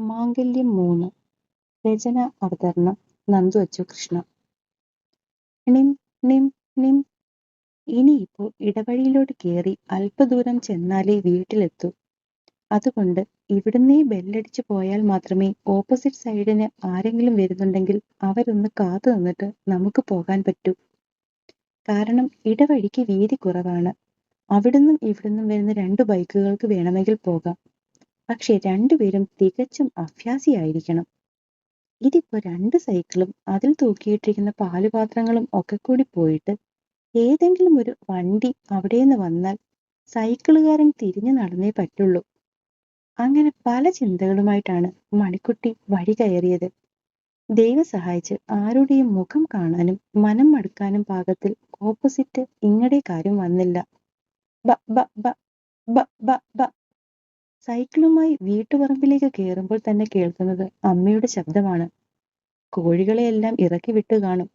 മാംഗല്യം മൂന്ന്. രചന അവതരണം നന്ദു അച്ചു കൃഷ്ണ. നിം നിം നിം. ഇനിയിപ്പോ ഇടവഴിയിലോട്ട് കേറി അല്പദൂരം ചെന്നാലേ വീട്ടിലെത്തൂ. അതുകൊണ്ട് ഇവിടുന്നേ ബെല്ലടിച്ചു പോയാൽ മാത്രമേ ഓപ്പോസിറ്റ് സൈഡിന് ആരെങ്കിലും വരുന്നുണ്ടെങ്കിൽ അവരൊന്ന് കാത്തു നിന്നിട്ട് നമുക്ക് പോകാൻ പറ്റൂ. കാരണം ഇടവഴിക്ക് വീതി കുറവാണ്. അവിടുന്നും ഇവിടുന്നും വരുന്ന രണ്ട് ബൈക്കുകൾക്ക് വേണമെങ്കിൽ പോകാം. പക്ഷെ രണ്ടുപേരും തികച്ചും അഭ്യാസിയായിരിക്കണം. ഇതിപ്പോ രണ്ട് സൈക്കിളും അതിൽ തൂക്കിയിട്ടിരിക്കുന്ന പാലുപാത്രങ്ങളും ഒക്കെ കൂടി പോയിട്ട് ഏതെങ്കിലും ഒരു വണ്ടി അവിടെന്ന് വന്നാൽ സൈക്കിളുകാരൻ തിരിഞ്ഞു നടന്നേ പറ്റുള്ളൂ. അങ്ങനെ പല ചിന്തകളുമായിട്ടാണ് മണിക്കുട്ടി വഴി കയറിയത്. ദൈവം സഹായിച്ച് ആരുടെയും മുഖം കാണാനും മനം മടുക്കാനും പാകത്തിൽ ഓപ്പോസിറ്റ് ഇങ്ങടെ കാര്യം വന്നില്ല. ബ ബ ബ ബ ബ ബ സൈക്കിളുമായി വീട്ടുപറമ്പിലേക്ക് കയറുമ്പോൾ തന്നെ കേൾക്കുന്നത് അമ്മയുടെ ശബ്ദമാണ്. കോഴികളെയെല്ലാം ഇറക്കി വിട്ടു കാണും.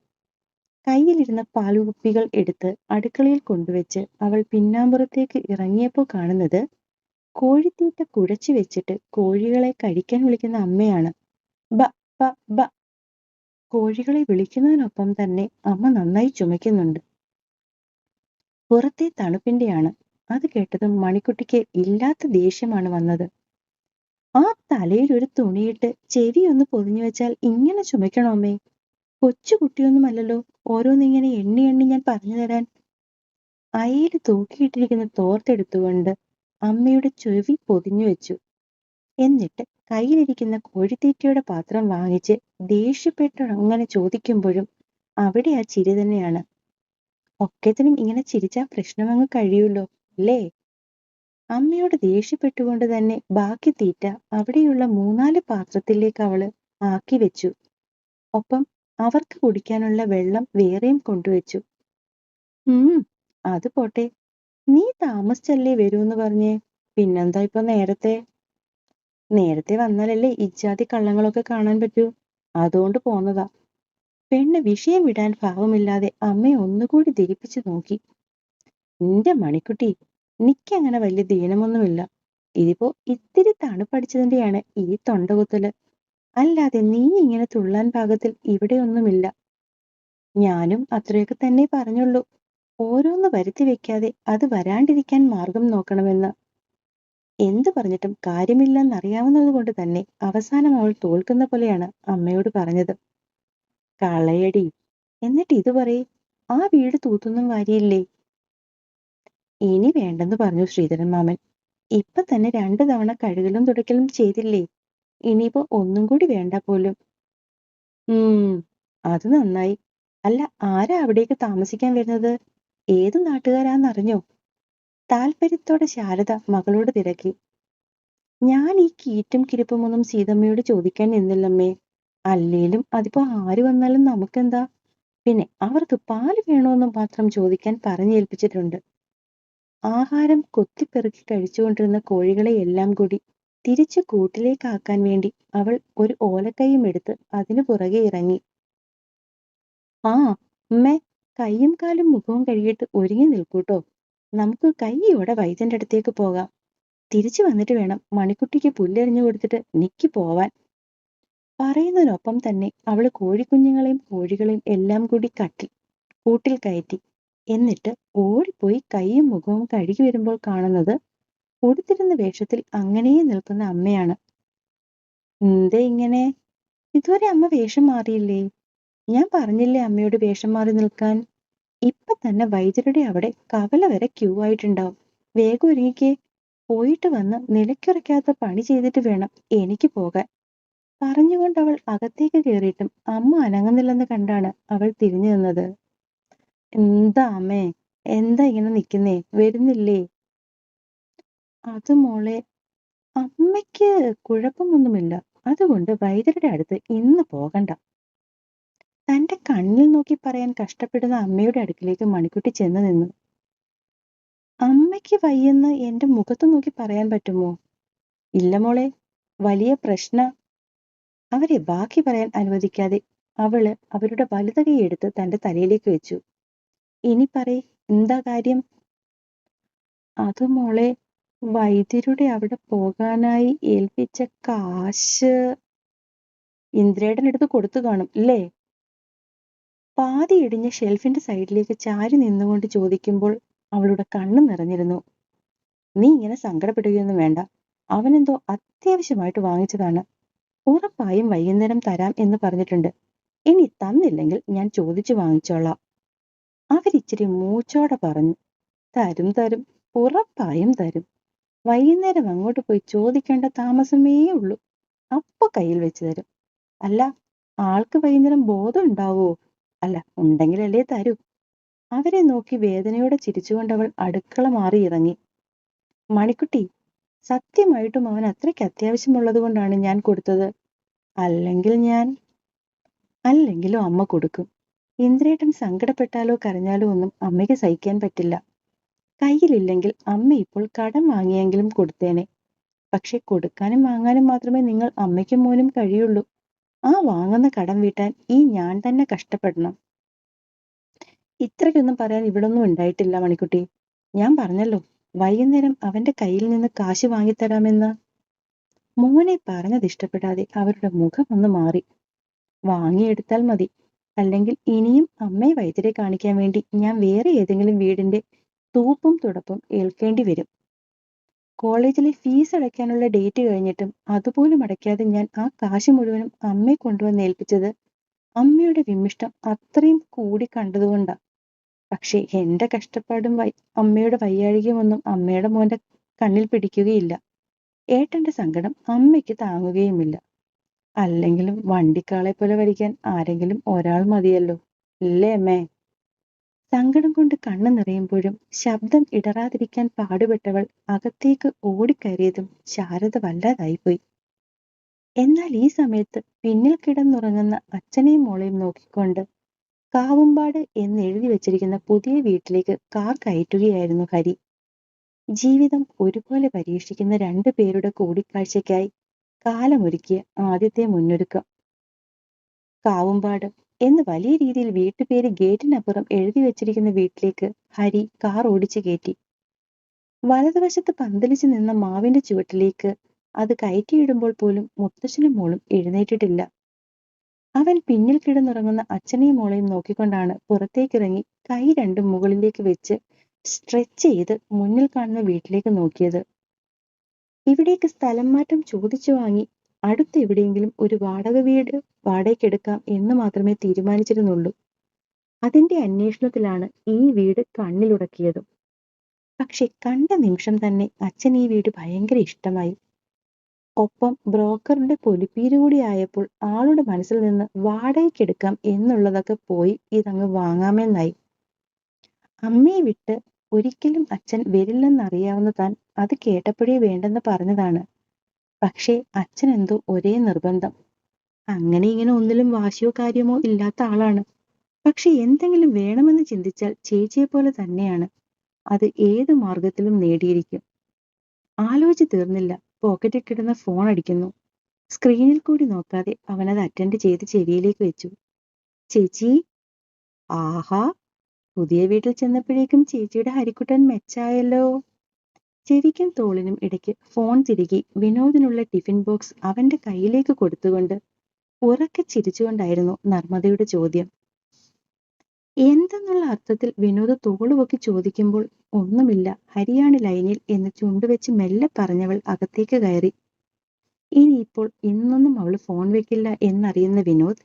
കയ്യിലിരുന്ന പാലുകുപ്പികൾ എടുത്ത് അടുക്കളയിൽ കൊണ്ടുവച്ച് അവൾ പിന്നാമ്പുറത്തേക്ക് ഇറങ്ങിയപ്പോൾ കാണുന്നത് കോഴിത്തീറ്റ കുഴച്ചു വെച്ചിട്ട് കോഴികളെ കഴിക്കാൻ വിളിക്കുന്ന അമ്മയാണ്. ബ ബ ബ. കോഴികളെ വിളിക്കുന്നതിനൊപ്പം തന്നെ അമ്മ നന്നായി ചുമയ്ക്കുന്നുണ്ട്. പുറത്തെ തണുപ്പിന്റെയാണ് അത് കേട്ടതും മണിക്കുട്ടിക്ക് ഇല്ലാത്ത ദേഷ്യമാണ് വന്നത്. ആ തലയിൽ ഒരു തുണിയിട്ട് ചെവി ഒന്ന് പൊതിഞ്ഞു വെച്ചാൽ ഇങ്ങനെ ചുമയ്ക്കണോമേ കൊച്ചു കുട്ടിയൊന്നുമല്ലല്ലോ ഓരോന്നിങ്ങനെ എണ്ണി എണ്ണി ഞാൻ പറഞ്ഞു തരാൻ. അയയിൽ തൂക്കിയിട്ടിരിക്കുന്ന തോർത്തെടുത്തുകൊണ്ട് അമ്മയുടെ ചെവി പൊതിഞ്ഞു വെച്ചു. എന്നിട്ട് കയ്യിലിരിക്കുന്ന കോഴിത്തീറ്റയുടെ പാത്രം വാങ്ങിച്ച് ദേഷ്യപ്പെട്ട് അങ്ങനെ ചോദിക്കുമ്പോഴും അവിടെ ആ ചിരി തന്നെയാണ്. ഒക്കത്തിനും ഇങ്ങനെ ചിരിച്ചാൽ പ്രശ്നമങ്ങ് കഴിയൂല്ലോ അല്ലേ അമ്മയോട് ദേഷ്യപ്പെട്ടുകൊണ്ട് തന്നെ ബാക്കി തീറ്റ അവിടെയുള്ള മൂന്നാൽ പാത്രത്തിലേക്ക് അവൾ ആക്കി വെച്ചു. ഒപ്പം അവർക്ക് കുടിക്കാനുള്ള വെള്ളം വേറെയും കൊണ്ടുവച്ചു. ഉം അത് പോട്ടെ. നീ താമസിച്ചല്ലേ വരൂന്ന് പറഞ്ഞേ. പിന്നെന്താ ഇപ്പൊ നേരത്തെ? നേരത്തെ വന്നാലല്ലേ ഇജാതി കള്ളങ്ങളൊക്കെ കാണാൻ പറ്റൂ. അതുകൊണ്ട് പോന്നതാ. പെണ്ണ് വിഷയം വിടാൻ ഭാവമില്ലാതെ അമ്മയെ ഒന്നുകൂടി ധരിപ്പിച്ചു നോക്കി. നിന്റെ മണിക്കുട്ടി നിക്കങ്ങനെ വലിയ ദീനമൊന്നുമില്ല. ഇതിപ്പോ ഇത്തിരി തണുപ്പടിച്ചതിന്റെയാണ് ഈ തൊണ്ടകുത്തൽ. അല്ലാതെ നീ ഇങ്ങനെ തുള്ളാൻ പാകത്തിൽ ഇവിടെയൊന്നുമില്ല. ഞാനും അത്രയൊക്കെ തന്നെ പറഞ്ഞുള്ളൂ. ഓരോന്ന് വരുത്തി വെക്കാതെ അത് വരാണ്ടിരിക്കാൻ മാർഗം നോക്കണമെന്ന്. എന്തു പറഞ്ഞിട്ടും കാര്യമില്ലെന്നറിയാവുന്നത് കൊണ്ട് തന്നെ അവസാനം അവൾ തോൽക്കുന്ന പോലെയാണ് അമ്മയോട് പറഞ്ഞത്. കളയടി. എന്നിട്ട് ഇത് പറയ്. ആ വീട് തൂത്തൊന്നും കാര്യമില്ലേ ഇനി വേണ്ടെന്ന് പറഞ്ഞു ശ്രീധരൻ മാമൻ. ഇപ്പൊ തന്നെ രണ്ടു തവണ കഴുകലും തുടയ്ക്കലും ചെയ്തില്ലേ? ഇനിയിപ്പോ ഒന്നും കൂടി വേണ്ട പോലും. ഉം അത് നന്നായി. അല്ല ആരാ അവിടേക്ക് താമസിക്കാൻ വരുന്നത്? ഏത് നാട്ടുകാരാന്നറിഞ്ഞോ താല്പര്യത്തോടെ ശാരദ മകളോട് തിരക്കി. ഞാൻ ഈ കീറ്റും കിരിപ്പും ഒന്നും സീതമ്മയോട് ചോദിക്കാൻ നിന്നില്ലമ്മേ. അല്ലേലും അതിപ്പോ ആര് വന്നാലും നമുക്കെന്താ? പിന്നെ അവർക്ക് പാൽ വേണോന്നും മാത്രം ചോദിക്കാൻ പറഞ്ഞേൽപ്പിച്ചിട്ടുണ്ട്. ആഹാരം കൊത്തിപ്പെറുക്കി കഴിച്ചുകൊണ്ടിരുന്ന കോഴികളെ എല്ലാം കൂടി തിരിച്ചു കൂട്ടിലേക്കാക്കാൻ വേണ്ടി അവൾ ഒരു ഓലക്കൈയും എടുത്ത് അതിനു പുറകെ ഇറങ്ങി. ആ ഉമ്മേ കൈയും കാലും മുഖവും കഴുകിയിട്ട് ഒരുങ്ങി നിൽക്കൂട്ടോ. നമുക്ക് കൈയോടെ വൈദ്യന്റെ അടുത്തേക്ക് പോകാം. തിരിച്ചു വന്നിട്ട് വേണം മണിക്കുട്ടിക്ക് പുല്ലെറിഞ്ഞു കൊടുത്തിട്ട് നിക്ക് പോവാൻ. പറയുന്നതിനൊപ്പം തന്നെ അവൾ കോഴിക്കുഞ്ഞുങ്ങളെയും കോഴികളെയും എല്ലാം കൂടി കട്ടി കൂട്ടിൽ കയറ്റി. എന്നിട്ട് ഓടിപ്പോയി കൈയും മുഖവും കഴുകി വരുമ്പോൾ കാണുന്നത് ഉടുത്തിരുന്ന വേഷത്തിൽ അങ്ങനെ നിൽക്കുന്ന അമ്മയാണ്. എന്തേ ഇങ്ങനെ? ഇതുവരെ അമ്മ വേഷം മാറിയില്ലേ? ഞാൻ പറഞ്ഞില്ലേ അമ്മയോട് വേഷം മാറി നിൽക്കാൻ? ഇപ്പൊ തന്നെ വൈദ്യരുടെ അവിടെ കവല വരെ ക്യൂ ആയിട്ടുണ്ടാവും. വേഗം ഒരുങ്ങിക്കേ. പോയിട്ട് വന്ന് നിലയ്ക്കുറയ്ക്കാത്ത പണി ചെയ്തിട്ട് വേണം എനിക്ക് പോകാൻ. പറഞ്ഞുകൊണ്ട് അവൾ അകത്തേക്ക് കയറിയിട്ടും അമ്മ അനങ്ങുന്നില്ലെന്ന് കണ്ടാണ് അവൾ തിരിഞ്ഞു നിന്നത്. എന്താ അമ്മേ എന്താ ഇങ്ങനെ നിക്കുന്നേ? വരുന്നില്ലേ? അത് മോളെ അമ്മയ്ക്ക് കുഴപ്പമൊന്നുമില്ല. അതുകൊണ്ട് വൈദ്യരുടെ അടുത്ത് ഇന്ന് പോകണ്ട. തന്റെ കണ്ണിൽ നോക്കി പറയാൻ കഷ്ടപ്പെടുന്ന അമ്മയുടെ അടുക്കിലേക്ക് മണിക്കുട്ടി ചെന്ന് നിന്നു. അമ്മയ്ക്ക് വയ്യെന്ന് എന്റെ മുഖത്ത് നോക്കി പറയാൻ പറ്റുമോ? ഇല്ല മോളെ വലിയ പ്രശ്ന. അവരെ ബാക്കി പറയാൻ അനുവദിക്കാതെ അവൾ അവരുടെ വലുതകയെടുത്ത് തന്റെ തലയിലേക്ക് വെച്ചു. ഇനി പറയ് എന്താ കാര്യം? അത് മോളെ വൈദ്യരുടെ അവിടെ പോകാനായി ഏൽപ്പിച്ച കാശ് ഇന്ദ്രേട്ടൻ അടുത്ത് കൊടുത്തു കാണും ഇല്ലേ? പാതി ഇടിഞ്ഞ ഷെൽഫിന്റെ സൈഡിലേക്ക് ചാരി നിന്നുകൊണ്ട് ചോദിക്കുമ്പോൾ അവളുടെ കണ്ണു നിറഞ്ഞിരുന്നു. നീ ഇങ്ങനെ സങ്കടപ്പെടുകയൊന്നും വേണ്ട. അവനെന്തോ അത്യാവശ്യമായിട്ട് വാങ്ങിച്ചതാണ്. ഉറപ്പായും വൈകുന്നേരം തരാം എന്ന് പറഞ്ഞിട്ടുണ്ട്. ഇനി തന്നില്ലെങ്കിൽ ഞാൻ ചോദിച്ചു വാങ്ങിച്ചോളാം. അവരിച്ചിരി മൂച്ചോടെ പറഞ്ഞു തരും തരും ഉറപ്പായും തരും. വൈകുന്നേരം അങ്ങോട്ട് പോയി ചോദിക്കേണ്ട താമസമേ ഉള്ളൂ. അപ്പൊ കയ്യിൽ വെച്ച് തരും. അല്ല ആൾക്ക് വൈകുന്നേരം ബോധം ഉണ്ടാവോ? അല്ല ഉണ്ടെങ്കിലല്ലേ തരൂ. അവരെ നോക്കി വേദനയോടെ ചിരിച്ചുകൊണ്ട് അവൾ അടുക്കള മാറി ഇറങ്ങി. മണിക്കുട്ടി സത്യമായിട്ടും അവൻ അത്രയ്ക്ക് അത്യാവശ്യമുള്ളത് കൊണ്ടാണ് ഞാൻ കൊടുത്തത്. അല്ലെങ്കിൽ ഞാൻ അല്ലെങ്കിലും അമ്മ കൊടുക്കും. ഇന്ദ്രേട്ടൻ സങ്കടപ്പെട്ടാലോ കരഞ്ഞാലോ ഒന്നും അമ്മയ്ക്ക് സഹിക്കാൻ പറ്റില്ല. കയ്യിലില്ലെങ്കിൽ അമ്മ ഇപ്പോൾ കടം വാങ്ങിയെങ്കിലും കൊടുത്തേനെ. പക്ഷെ കൊടുക്കാനും വാങ്ങാനും മാത്രമേ നിങ്ങൾ അമ്മയ്ക്കും മോനും കഴിയുള്ളൂ. ആ വാങ്ങുന്ന കടം വീട്ടാൻ ഈ ഞാൻ തന്നെ കഷ്ടപ്പെടണം. ഇത്രയ്ക്കൊന്നും പറയാൻ ഇവിടൊന്നും ഉണ്ടായിട്ടില്ല മണിക്കുട്ടി. ഞാൻ പറഞ്ഞല്ലോ വൈകുന്നേരം അവന്റെ കയ്യിൽ നിന്ന് കാശ് വാങ്ങിത്തരാമെന്ന്. മോനെ പറഞ്ഞത് ഇഷ്ടപ്പെടാതെ അവരുടെ മുഖം ഒന്ന് മാറി. വാങ്ങിയെടുത്താൽ മതി. അല്ലെങ്കിൽ ഇനിയും അമ്മയെ വൈദ്യരെ കാണിക്കാൻ വേണ്ടി ഞാൻ വേറെ ഏതെങ്കിലും വീടിന്റെ തൂപ്പും തുടപ്പും ഏൽക്കേണ്ടി വരും. കോളേജിലെ ഫീസ് അടയ്ക്കാനുള്ള ഡേറ്റ് കഴിഞ്ഞിട്ടും അതുപോലും അടയ്ക്കാതെ ഞാൻ ആ കാശ് മുഴുവനും അമ്മയെ കൊണ്ടുവന്ന് ഏൽപ്പിച്ചത് അമ്മയുടെ വിമിഷ്ടം അത്രയും കൂടി കണ്ടതുകൊണ്ടാ പക്ഷേ എന്റെ കഷ്ടപ്പാടും വൈ അമ്മയുടെ വയ്യാഴികയൊന്നും അമ്മയുടെ മോന്റെ കണ്ണിൽ പിടിക്കുകയില്ല. ഏട്ടന്റെ സങ്കടം അമ്മയ്ക്ക് താങ്ങുകയുമില്ല. അല്ലെങ്കിലും വണ്ടിക്കാളെ പോലെ വലിക്കാൻ ആരെങ്കിലും ഒരാൾ മതിയല്ലോ. ഇല്ലേ അമ്മേ? സങ്കടം കൊണ്ട് കണ്ണു നിറയുമ്പോഴും ശബ്ദം ഇടറാതിരിക്കാൻ പാടുപെട്ടവൾ അകത്തേക്ക് ഓടിക്കയറിയതും ശാരദ വല്ലാതായിപ്പോയി. എന്നാൽ ഈ സമയത്ത് പിന്നിൽ കിടന്നുറങ്ങുന്ന അച്ഛനെയും മോളെയും നോക്കിക്കൊണ്ട് കാവുമ്പാട് എന്ന് എഴുതി വെച്ചിരിക്കുന്ന പുതിയ വീട്ടിലേക്ക് കാർ കയറ്റുകയായിരുന്നു ഹരി. ജീവിതം ഒരുപോലെ പരീക്ഷിക്കുന്ന രണ്ടു പേരുടെ കൂടിക്കാഴ്ചയ്ക്കായി കാലമൊരുക്കിയ ആദ്യത്തെ മുന്നൊരുക്കം. കാവുംപാട് എന്ന് വലിയ രീതിയിൽ വീട്ടുപേര് ഗേറ്റിനപ്പുറം എഴുതി വെച്ചിരിക്കുന്ന വീട്ടിലേക്ക് ഹരി കാർ ഓടിച്ചു കയറ്റി. വലതുവശത്ത് പന്തലിച്ചു നിന്ന മാവിന്റെ ചുവട്ടിലേക്ക് അത് കയറ്റിയിടുമ്പോൾ പോലും മുത്തശ്ശനും മോളും എഴുന്നേറ്റിട്ടില്ല. അവൻ പിന്നിൽ കിടന്നുറങ്ങുന്ന അച്ഛനെയും മോളെയും നോക്കിക്കൊണ്ടാണ് പുറത്തേക്കിറങ്ങി കൈ രണ്ടും മുകളിലേക്ക് വെച്ച് സ്ട്രെച്ച് ചെയ്ത് മുന്നിൽ കാണുന്ന വീട്ടിലേക്ക് നോക്കിയത്. ഇവിടേക്ക് സ്ഥലം മാറ്റം ചോദിച്ചു വാങ്ങി. അടുത്ത് എവിടെയെങ്കിലും ഒരു വാടക വീട് വാടകയ്ക്കെടുക്കാം എന്ന് മാത്രമേ തീരുമാനിച്ചിരുന്നുള്ളൂ. അതിന്റെ അന്വേഷണത്തിലാണ് ഈ വീട് കണ്ണിലുടക്കിയതും. പക്ഷെ കണ്ട നിമിഷം തന്നെ അച്ഛൻ ഈ വീട് ഭയങ്കര ഇഷ്ടമായി. ഒപ്പം ബ്രോക്കറുടെ പൊലിപ്പീര് കൂടി ആയപ്പോൾ ആളുടെ മനസ്സിൽ നിന്ന് വാടകയ്ക്കെടുക്കാം എന്നുള്ളതൊക്കെ പോയി ഇതങ്ങ് വാങ്ങാമെന്നായി. അമ്മയെ വിട്ട് ഒരിക്കലും അച്ഛൻ വരില്ലെന്നറിയാവുന്ന താൻ അത് കേട്ടപ്പോഴേ വേണ്ടെന്ന് പറഞ്ഞതാണ്. പക്ഷേ അച്ഛൻ എന്തോ ഒരേ നിർബന്ധം. അങ്ങനെ ഇങ്ങനെ ഒന്നിലും വാശിയോ കാര്യമോ ഇല്ലാത്ത ആളാണ്. പക്ഷെ എന്തെങ്കിലും വേണമെന്ന് ചിന്തിച്ചാൽ ചേച്ചിയെ പോലെ തന്നെയാണ്. അത് ഏത് മാർഗത്തിലും നേടിയിരിക്കും. ആലോചിച്ച് തീർന്നില്ല. പോക്കറ്റിൽ കിടന്ന ഫോൺ അടിക്കുന്നു. സ്ക്രീനിൽ കൂടി നോക്കാതെ അവനത് അറ്റൻഡ് ചെയ്ത് ചെവിയിലേക്ക് വെച്ചു. ചേച്ചി? ആഹാ. പുതിയ വീട്ടിൽ ചെന്നപ്പോഴേക്കും ചേച്ചിയുടെ ഹരിക്കുട്ടൻ മെച്ചായല്ലോ. ചെവിക്കും തോളിനും ഇടയ്ക്ക് ഫോൺ തിരികെ വിനോദിനുള്ള ടിഫിൻ ബോക്സ് അവന്റെ കയ്യിലേക്ക് കൊടുത്തുകൊണ്ട് ഉറക്കെ ചിരിച്ചുകൊണ്ടായിരുന്നു നർമ്മദയുടെ ചോദ്യം. എന്തെന്നുള്ള അർത്ഥത്തിൽ വിനോദ് തോളുപൊക്കി ചോദിക്കുമ്പോൾ ഒന്നുമില്ല ഹരിയാണ് ലൈനിൽ എന്ന് ചുണ്ടുവെച്ച് മെല്ലെ പറഞ്ഞവൾ അകത്തേക്ക് കയറി. ഇനിയിപ്പോൾ ഇന്നൊന്നും അവൾ ഫോൺ വെക്കില്ല എന്നറിയുന്ന വിനോദ്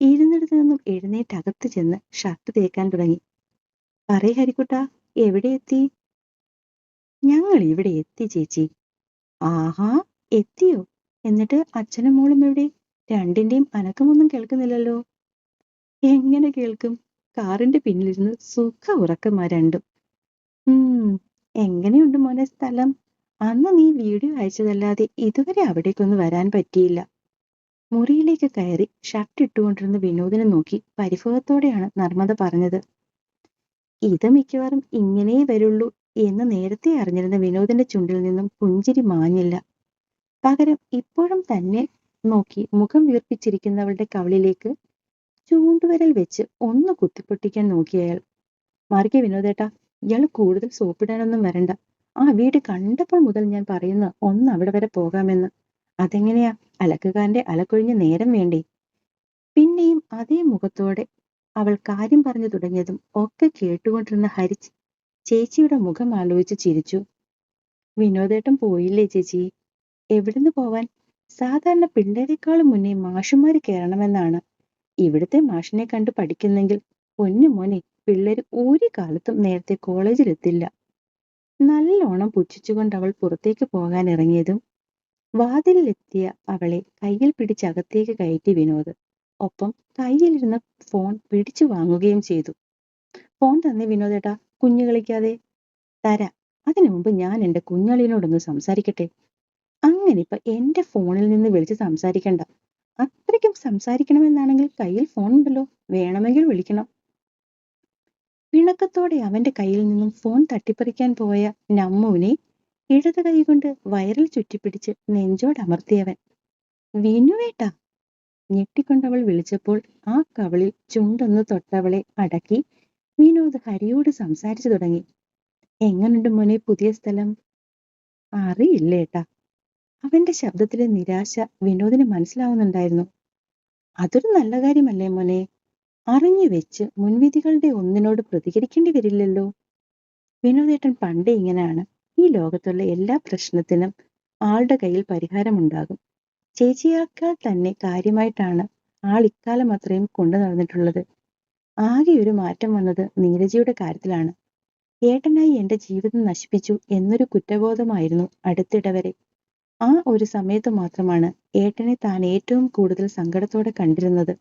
ഇരുന്നിടത്ത് നിന്നും എഴുന്നേറ്റ് അകത്ത് ചെന്ന് ഷർട്ട് തേക്കാൻ തുടങ്ങി. പറയ ഹരിക്കുട്ട എവിടെ എത്തി? ഞങ്ങൾ ഇവിടെ എത്തി ചേച്ചി. ആഹാ എത്തിയോ? എന്നിട്ട് അച്ഛനും മോളും എവിടെ? രണ്ടിന്റെയും അനക്കമൊന്നും കേൾക്കുന്നില്ലല്ലോ. എങ്ങനെ കേൾക്കും? കാറിന്റെ പിന്നിലിരുന്ന് സുഖ ഉറക്കമാ രണ്ടും. ഉം എങ്ങനെയുണ്ട് മോനെ സ്ഥലം? അന്ന് നീ വീഡിയോ അയച്ചതല്ലാതെ ഇതുവരെ അവിടേക്കൊന്നും വരാൻ പറ്റിയില്ല. മുറിയിലേക്ക് കയറി ഷർട്ട് ഇട്ടുകൊണ്ടിരുന്ന വിനോദിനെ നോക്കി പരിഭവത്തോടെയാണ് നർമ്മദ പറഞ്ഞത്. ഇത് മിക്കവാറും ഇങ്ങനെ വരുള്ളൂ എന്ന് നേരത്തെ അറിഞ്ഞിരുന്ന വിനോദിന്റെ ചുണ്ടിൽ നിന്നും പുഞ്ചിരി മാഞ്ഞില്ല. പകരം ഇപ്പോഴും തന്നെ നോക്കി മുഖം വീർപ്പിച്ചിരിക്കുന്നവളുടെ കവളിലേക്ക് ചൂണ്ടുവരൽ വെച്ച് ഒന്ന് കുത്തിപ്പൊട്ടിക്കാൻ നോക്കി അയാൾ. മാറിക്കെ വിനോദേട്ടാ ഇയാൾ കൂടുതൽ സോപ്പിടാനൊന്നും വരണ്ട. ആ വീട് കണ്ടപ്പോൾ മുതൽ ഞാൻ പറയുന്ന ഒന്ന് അവിടെ വരെ പോകാമെന്ന്. അതെങ്ങനെയാ? അലക്കുകാരന്റെ അലക്കൊഴിഞ്ഞ നേരം വേണ്ടേ? പിന്നെയും അതേ മുഖത്തോടെ അവൾ കാര്യം പറഞ്ഞു തുടങ്ങിയതും ഒക്കെ കേട്ടുകൊണ്ടിരുന്ന ഹരി ചേച്ചിയുടെ മുഖം ആലോചിച്ച് ചിരിച്ചു. വിനോദേട്ടൻ പോയില്ലേ ചേച്ചി? എവിടുന്ന് പോവാൻ? സാധാരണ പിള്ളേരെക്കാളും മുന്നേ മാഷുമാര് കയറണമെന്നാണ്. ഇവിടുത്തെ മാഷിനെ കണ്ട് പഠിക്കുന്നെങ്കിൽ പൊന്നു മോനെ പിള്ളേര് ഒരു കാലത്തും നേരത്തെ കോളേജിലെത്തില്ല. നല്ലോണം പുച്ഛിച്ചുകൊണ്ട് അവൾ പുറത്തേക്ക് പോകാൻ ഇറങ്ങിയതും വാതിലിലെത്തിയ അവളെ കയ്യിൽ പിടിച്ചകത്തേക്ക് കയറ്റി വിനോദ്. ഒപ്പം കയ്യിലിരുന്ന ഫോൺ പിടിച്ചു വാങ്ങുകയും ചെയ്തു. ഫോൺ തന്നെ വിനോദേട്ടാ കുഞ്ഞു കളിക്കാതെ? തരാം. അതിനു മുമ്പ് ഞാൻ എന്റെ കുഞ്ഞളിനോടൊന്ന് സംസാരിക്കട്ടെ? അങ്ങനെ ഇപ്പൊ എന്റെ ഫോണിൽ നിന്ന് വിളിച്ച് സംസാരിക്കണ്ട. അത്രയ്ക്കും സംസാരിക്കണമെന്നാണെങ്കിൽ കയ്യിൽ ഫോൺ ഉണ്ടല്ലോ. വേണമെങ്കിൽ വിളിക്കണം. പിണക്കത്തോടെ അവന്റെ കയ്യിൽ നിന്നും ഫോൺ തട്ടിപ്പറിക്കാൻ പോയ നമ്മുവിനെ ഇടത് കൈകൊണ്ട് വയറിൽ ചുറ്റിപ്പിടിച്ച് നെഞ്ചോടമർത്തിയവൻ വിനുവേട്ടാ! ഞെട്ടിക്കൊണ്ടവൾ വിളിച്ചപ്പോൾ ആ കവളിൽ ചുണ്ടൊന്ന് തൊട്ടവളെ അടക്കി വിനോദ് ഹരിയോട് സംസാരിച്ചു തുടങ്ങി. എങ്ങനുണ്ട് മോനെ പുതിയ സ്ഥലം? അറിയില്ലേട്ടാ അവന്റെ ശബ്ദത്തിലെ നിരാശ വിനോദിന് മനസ്സിലാവുന്നുണ്ടായിരുന്നു. അതൊരു നല്ല കാര്യമല്ലേ മോനെ? അറിഞ്ഞു വെച്ച് മുൻവിധികളുടെ ഒന്നിനോട് പ്രതികരിക്കേണ്ടി വരില്ലല്ലോ? വിനോദേട്ടൻ പണ്ടേ ഇങ്ങനെയാണ്. ഈ ലോകത്തുള്ള എല്ലാ പ്രശ്നത്തിനും ആളുടെ കയ്യിൽ പരിഹാരമുണ്ടാകും. ചേച്ചിയേക്കാൾ തന്നെ കാര്യമായിട്ടാണ് ആൾ ഇക്കാലം അത്രയും കൊണ്ടു നടന്നിട്ടുള്ളത്. ആകെ ഒരു മാറ്റം വന്നത് നീരജയുടെ കാര്യത്തിലാണ്. ഏട്ടനായി എന്റെ ജീവിതം നശിപ്പിച്ചു എന്നൊരു കുറ്റബോധമായിരുന്നു അടുത്തിടെ വരെ ആ ഒരു സമയത്ത് മാത്രമാണ് ഏട്ടനെ താൻ ഏറ്റവും കൂടുതൽ സങ്കടത്തോടെ കണ്ടിരുന്നത്.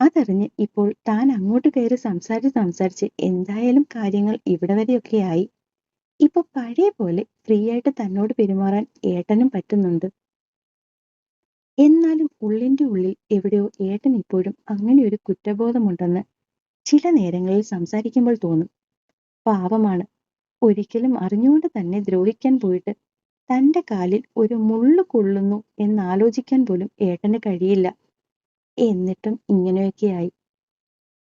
അതറിഞ്ഞ് ഇപ്പോൾ താൻ അങ്ങോട്ട് കയറി സംസാരിച്ച് സംസാരിച്ച് എന്തായാലും കാര്യങ്ങൾ ഇവിടെ വരെയൊക്കെയായി. ഇപ്പൊ പഴയ പോലെ ഫ്രീ ആയിട്ട് തന്നോട് പെരുമാറാൻ ഏട്ടനും പറ്റുന്നുണ്ട്. എന്നാലും ഉള്ളിന്റെ ഉള്ളിൽ എവിടെയോ ഏട്ടൻ ഇപ്പോഴും അങ്ങനെ ഒരു കുറ്റബോധമുണ്ടെന്ന് ചില നേരങ്ങളിൽ സംസാരിക്കുമ്പോൾ തോന്നും പാപമാണ് ഒരിക്കലും അറിഞ്ഞുകൊണ്ട് തന്നെ ദ്രോഹിക്കാൻ പോയിട്ട് തന്റെ കാലിൽ ഒരു മുള്ളു കൊള്ളുന്നു എന്നാലോചിക്കാൻ പോലും ഏട്ടന് കഴിയില്ല. എന്നിട്ടും ഇങ്ങനെയൊക്കെയായി.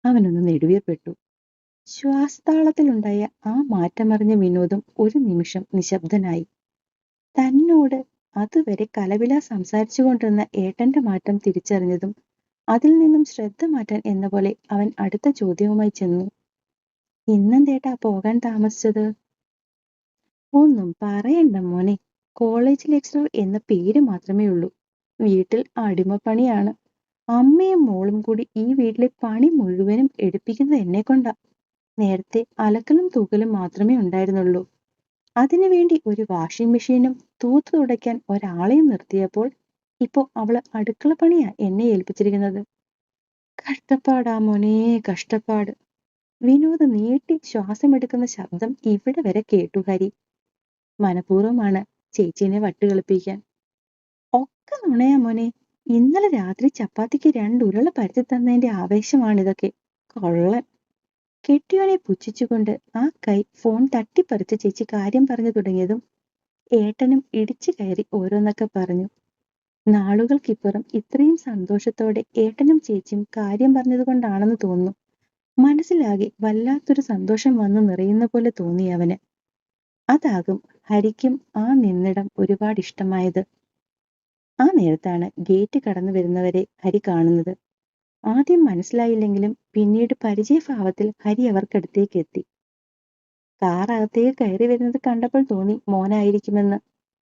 അവനൊന്ന് നെടുവീർപ്പെട്ടു. ശ്വാസതാളത്തിലുണ്ടായ ആ മാറ്റമറിഞ്ഞ വിനോദം ഒരു നിമിഷം നിശബ്ദനായി. തന്നോട് അതുവരെ കലവില സംസാരിച്ചു കൊണ്ടിരുന്ന ഏട്ടന്റെ മാറ്റം തിരിച്ചറിഞ്ഞതും അതിൽ നിന്നും ശ്രദ്ധ മാറ്റാൻ എന്ന പോലെ അവൻ അടുത്ത ചോദ്യവുമായി ചെന്നു. ഇന്നെന്തേട്ടാ പോകാൻ താമസിച്ചത്? ഒന്നും പറയണ്ട മോനെ. കോളേജ് ലെക്ചറർ എന്ന പേര് മാത്രമേ ഉള്ളൂ. വീട്ടിൽ അടിമപ്പണിയാണ്. അമ്മയും മോളും കൂടി ഈ വീട്ടിലെ പണി മുഴുവനും എടുപ്പിക്കുന്നത് എന്നെ കൊണ്ടാ. നേരത്തെ അലക്കലും തൂക്കലും മാത്രമേ ഉണ്ടായിരുന്നുള്ളൂ. അതിനുവേണ്ടി ഒരു വാഷിംഗ് മെഷീനും തൂത്ത് തുടയ്ക്കാൻ ഒരാളെയും നിർത്തിയപ്പോൾ ഇപ്പോ അവൾ അടുക്കള പണിയാ എന്നെ ഏൽപ്പിച്ചിരിക്കുന്നത്. കഷ്ടപ്പാടാ മോനെ കഷ്ടപ്പാട്. വിനോദ് നീട്ടി ശ്വാസമെടുക്കുന്ന ശബ്ദം ഇവിടെ വരെ കേട്ടു ഹരി. മനഃപൂർവമാണ് ചേച്ചീനെ വട്ടുകളിപ്പിക്കാൻ. ഒക്കെ നുണയാ മോനെ. ഇന്നലെ രാത്രി ചപ്പാത്തിക്ക് രണ്ട് ഉരുള പരത്തി തന്നതിന്റെ ആവേശമാണിതൊക്കെ. കൊള്ളൻ. കെട്ടിയോനെ പുച്ഛിച്ചുകൊണ്ട് ആ കൈ ഫോൺ തട്ടിപ്പറിച്ച് ചേച്ചി കാര്യം പറഞ്ഞു തുടങ്ങിയതും ഏട്ടനും ഇടിച്ചു കയറി ഓരോന്നൊക്കെ പറഞ്ഞു. നാളുകൾക്കിപ്പുറം ഇത്രയും സന്തോഷത്തോടെ ഏട്ടനും ചേച്ചിയും കാര്യം പറഞ്ഞത് കൊണ്ടാണെന്ന് തോന്നുന്നു. മനസ്സിലാകെ വല്ലാത്തൊരു സന്തോഷം വന്നു നിറയുന്ന പോലെ തോന്നി അവന്. അതാകും ഹരിക്കും ആ നിന്നിടം ഒരുപാട് ഇഷ്ടമായത്. ആ നേരത്താണ് ഗേറ്റ് കടന്നു വരുന്നവരെ ഹരി കാണുന്നത്. ആദ്യം മനസ്സിലായില്ലെങ്കിലും പിന്നീട് പരിചയഭാവത്തിൽ ഹരി അവർക്കടുത്തേക്ക് എത്തി. കാർ അകത്തേക്ക് കയറി വരുന്നത് കണ്ടപ്പോൾ തോന്നി മോനായിരിക്കുമെന്ന്.